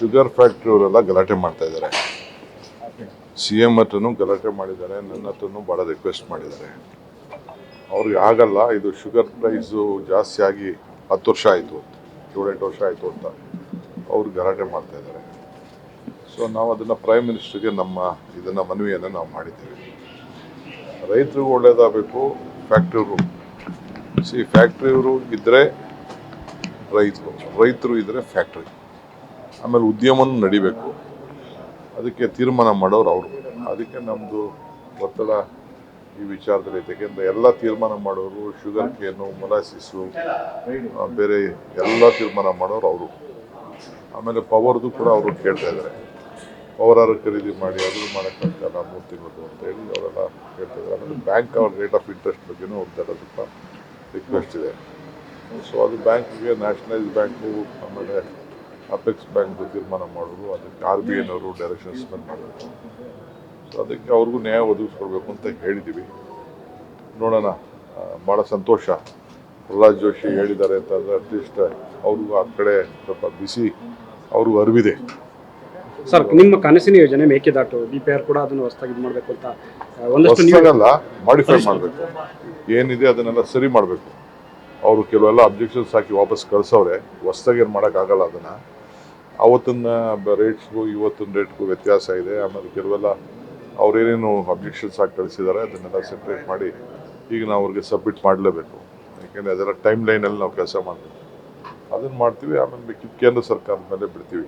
Sugar factory ಅವರೆಲ್ಲ ಗಲಾಟೆ ಮಾಡ್ತಾ ಇದ್ದಾರೆ. ಸಿ ಎಂ ಹತ್ರನೂ ಗಲಾಟೆ ಮಾಡಿದ್ದಾರೆ, ನನ್ನ ಹತ್ರನೂ ಭಾಳ ರಿಕ್ವೆಸ್ಟ್ ಮಾಡಿದ್ದಾರೆ. ಅವ್ರಿಗೆ ಆಗಲ್ಲ, ಇದು ಶುಗರ್ ಪ್ರೈಸು ಜಾಸ್ತಿ ಆಗಿ ಹತ್ತು ವರ್ಷ ಆಯಿತು ಏಳೆಂಟು ವರ್ಷ ಆಯಿತು ಅಂತ ಅವ್ರು ಗಲಾಟೆ ಮಾಡ್ತಾ ಇದ್ದಾರೆ. ಸೊ ನಾವು ಅದನ್ನು ಪ್ರೈಮ್ ಮಿನಿಸ್ಟ್ರಿಗೆ ನಮ್ಮ ಇದನ್ನು, ಮನವಿಯನ್ನು ನಾವು ಮಾಡಿದ್ದೀವಿ. ರೈತರಿಗೂ ಒಳ್ಳೇದಾಗಬೇಕು ಫ್ಯಾಕ್ಟ್ರಿಯವರು ಸಿ ಫ್ಯಾಕ್ಟ್ರಿಯವರು ಇದ್ದರೆ ರೈತರು ರೈತರು ಇದ್ದರೆ ಫ್ಯಾಕ್ಟ್ರಿ ಆಮೇಲೆ ಉದ್ಯಮನೂ ನಡಿಬೇಕು. ಅದಕ್ಕೆ ತೀರ್ಮಾನ ಮಾಡೋರು ಅವರು. ಅದಕ್ಕೆ ನಮ್ಮದು ಒತ್ತಡ ಈ ವಿಚಾರದಲ್ಲಿ ಯಾಕೆಂದರೆ ಎಲ್ಲ ತೀರ್ಮಾನ ಮಾಡೋರು ಶುಗರ್ ಕೇನು ಮೊಲಾಸಿಸು ಬೇರೆ ಎಲ್ಲ ತೀರ್ಮಾನ ಮಾಡೋರು ಅವರು. ಆಮೇಲೆ ಪವರ್ದು ಕೂಡ ಅವರು ಕೇಳ್ತಾ ಇದ್ದಾರೆ. ಪವರ್ ಖರೀದಿ ಮಾಡಿ ಅದು ಮಾಡೋಕ್ಕಾಗಲ್ಲ ಮೂರು ತಿಂಗಳು ಅಂತ ಹೇಳಿ ಅವರೆಲ್ಲ ಕೇಳ್ತಾ ಇದ್ದಾರೆ. ಆಮೇಲೆ ಬ್ಯಾಂಕ್ ಅವ್ರ ರೇಟ್ ಆಫ್ ಇಂಟ್ರೆಸ್ಟ್ ಬಗ್ಗೆನೂ ಅವ್ರದ್ದೆಲ್ಲ ಸ್ವಲ್ಪ ರಿಕ್ವೆಸ್ಟ್ ಇದೆ. ಸೊ ಅದು ಬ್ಯಾಂಕ್ಗೆ ನ್ಯಾಷನಲೈಸ್ ಬ್ಯಾಂಕು ಆಮೇಲೆ ಅಪೆಕ್ಸ್ ಬ್ಯಾಂಕ್ ತೀರ್ಮಾನ ಮಾಡೋದು ಅದಕ್ಕೆ ಆರ್ ಬಿ ಐನವರು ಡೈರೆಕ್ಷನ್ಸ್ ಮಾಡಬೇಕು. ಸೊ ಅದಕ್ಕೆ ಅವ್ರಿಗೂ ನ್ಯಾಯ ಒದಗಿಸ್ಕೊಡ್ಬೇಕು ಅಂತ ಹೇಳಿದ್ದೀವಿ ನೋಡೋಣ ಭಾಳ ಸಂತೋಷ. ಪ್ರಹ್ಲಾದ್ ಜೋಶಿ ಹೇಳಿದ್ದಾರೆ ಅಂತಂದರೆ ಅಟ್ಲೀಸ್ಟ್ ಅವ್ರಿಗೂ ಆ ಕಡೆ ಸ್ವಲ್ಪ ಬಿಸಿ ಅವ್ರಿಗೂ ಅರಿವಿದೆ. ಸರ್ ನಿಮ್ಮ ಕನಸಿನ ಯೋಜನೆ ಮೇಕೆದಾಟು ಬಿ ಪಿ ಆರ್ ಕೂಡ ಅದನ್ನು ಹೊಸದಾಗಿ ಇದು ಮಾಡಬೇಕು ಅಂತ ಒಂದಷ್ಟು ಮಾಡಿಫೈ ಮಾಡಬೇಕು. ಏನಿದೆ ಅದನ್ನೆಲ್ಲ ಸರಿ ಮಾಡಬೇಕು. ಅವರು ಕೆಲವೆಲ್ಲ ಅಬ್ಜೆಕ್ಷನ್ಸ್ ಹಾಕಿ ವಾಪಸ್ ಕಳ್ಸವ್ರೆ. ಹೊಸ್ದಾಗಿ ಏನು ಮಾಡೋಕ್ಕಾಗಲ್ಲ ಅದನ್ನು. ಅವತ್ತಿನ ರೇಟ್ಸ್ಗೂ ಇವತ್ತಿನ ರೇಟ್ಗೂ ವ್ಯತ್ಯಾಸ ಇದೆ. ಆಮೇಲೆ ಕೆಲವೆಲ್ಲ ಅವರೇನೇನು ಅಬ್ಜೆಕ್ಷನ್ಸ್ ಹಾಕಿ ಕಳಿಸಿದ್ದಾರೆ ಅದನ್ನೆಲ್ಲ ಸೆಪ್ರೇಟ್ ಮಾಡಿ ಈಗ ನಾವು ಅವ್ರಿಗೆ ಸಬ್ಮಿಟ್ ಮಾಡಲೇಬೇಕು. ಯಾಕೆಂದರೆ ಅದೆಲ್ಲ ಟೈಮ್ ಲೈನಲ್ಲಿ ನಾವು ಕೆಲಸ ಮಾಡಬೇಕು. ಅದನ್ನು ಮಾಡ್ತೀವಿ, ಆಮೇಲೆ ಕೇಂದ್ರ ಸರ್ಕಾರದ ಮೇಲೆ ಬಿಡ್ತೀವಿ.